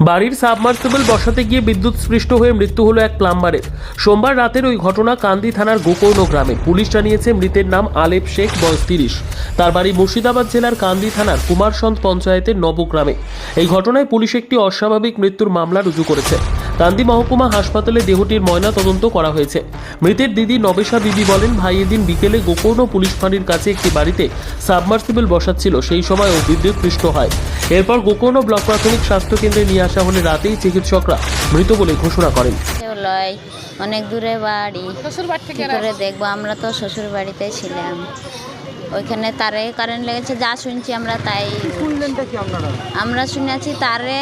বাড়ির সাবমার্সিবল বসাতে গিয়ে বিদ্যুৎ স্পৃষ্ট হয়ে মৃত্যু হলো এক প্লাম্বারের। সোমবার রাতের ওই ঘটনা কান্দি থানার গোকর্ণ গ্রামে। পুলিশ জানিয়েছে মৃতের নাম আলেপ শেখ, বয়স তিরিশ। তার বাড়ি মুর্শিদাবাদ জেলার কান্দি থানার কুমারসন্ত পঞ্চায়েতের নবগ্রামে। এই ঘটনায় পুলিশ একটি অস্বাভাবিক মৃত্যুর মামলা রুজু করেছে। কান্দি মহকুমা হাসপাতালে দেহটির ময়না তদন্ত করা হয়েছে। মৃতের দিদি নবেশা বিবি বলেন ভাই এদিন বিকেলে গোকর্ণ পুলিশ ফাঁড়ির কাছে একটি বাড়িতে সাবমার্সিবল বসাচ্ছিল সেই সময় ও বিদ্যুৎ পৃষ্ঠ হয়। এরপর গোকর্ণ ব্লক প্রাথমিক স্বাস্থ্য কেন্দ্রে নিয়ে আসা হলে রাতেই চিকিৎসকরা মৃত বলে ঘোষণা করেন। অনেক দূরে বাড়ি। শ্বশুর বাড়ি থেকে দেখব? আমরা তো শ্বশুর বাড়িতে ছিলাম। ওইখানে তারে কারেন্ট লেগেছে যা শুনছি আমরা তাই। আমরা শুনেছি তারে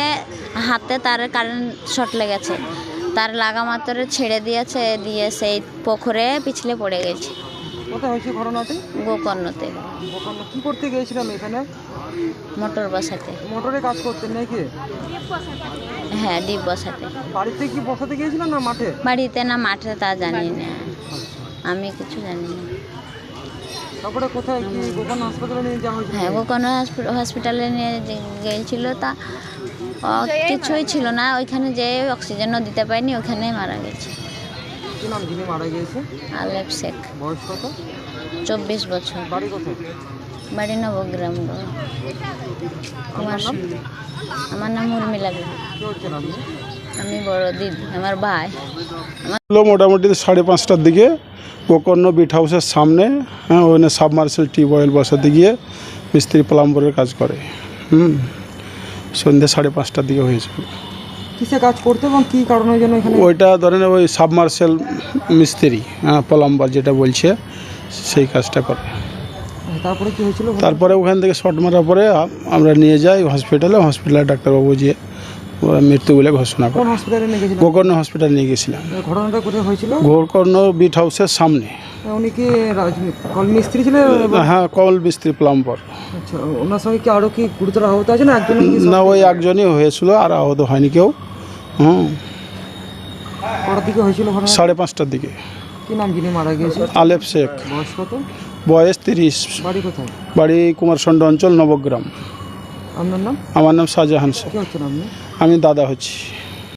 হাতে তারে কারেন্ট শর্ট লেগেছে। তার লাগা মাত্র ছেড়ে দিয়েছে দিয়ে সেই পুকুরে পিছলে পড়ে গেছে। গোকর্ণতে। কি করতে গিয়েছিলাম এখানে? মোটর বসাতে। মোটরে কাজ করতেন নাকি? হ্যাঁ ডিপ বসাতে। বাড়িতে কি বসাতে গিয়েছিলাম না মাঠে? বাড়িতে না মাঠে তা জানি না। আমি কিছু জানি না। তারপরে কোথায় কি গোপন হাসপাতালে নিয়ে যাওয়া হয়েছিল? হ্যাঁ গোকর্ণ হসপি- হসপিটালে নিয়ে গিয়েছিল তা কিছুই ছিল না। ওইখানে যে অক্সিজেনও দিতে পারিনি ওখানেই মারা গেছে। কি নাম? যিনি মারা গিয়েছে? আলেপ শেখ। বয়স কত? চব্বিশ বছর। বাড়ি কোথায়? বাড়ি নবগ্রাম। কুমার আমার নাম উর্মিলা বিবি। আমি বড় দিদি আমার ভাই। হলো মোটামুটি সাড়ে পাঁচটার দিকে গোকর্ণ বিট হাউসের সামনে হ্যাঁ ওখানে সাবমার্সেল টিউব অয়েল বসাতে গিয়ে মিস্ত্রি প্লাম্বরের কাজ করে। হুম সন্ধ্যে সাড়ে পাঁচটার দিকে হয়েছিল কিসে কাজ করতে এবং কি কারণের জন্য এখানে? ওইটা ধরেন ওই সাবমার্সেল মিস্ত্রি হ্যাঁ প্লাম্বার যেটা বলছে সেই কাজটা করে। তারপরে কি হয়েছিল? তারপরে ওখান থেকে শর্ট মারার পরে আমরা নিয়ে যাই হসপিটালে হসপিটালে ডাক্তারবাবু যে ওরা মৃত্যু বলে ঘোষণা কোন করে হসপিটালে নিয়ে গেছিলেন? গোকর্ণ হসপিটাল নিয়ে গেছিলাম। ঘটনাটা কোথায় হয়েছিল? গোকর্ণ বিট হাউসের সামনে। উনি কি কল মিস্ত্রি ছিলেন হ্যাঁ কল মিস্ত্রি প্লাম্বার আচ্ছা ওনার সঙ্গে কি আরও কি গুরুতর আহত আছে না একজন না ওই একজনই হয়েছিল আর আহত হয়নি কেউ। হুম কটার দিকে হয়েছিল ঘটনা? সাড়ে পাঁচটার দিকে। কি নাম যিনি মারা গিয়েছে? আলেপ শেখ। বয়স কত? বয়স তিরিশ। বাড়ি কোথায়? বাড়ি কুমারসন্ড অঞ্চল নবগ্রাম। আপনার নাম? আমার নাম শাহজাহান আমি দাদা হচ্ছি।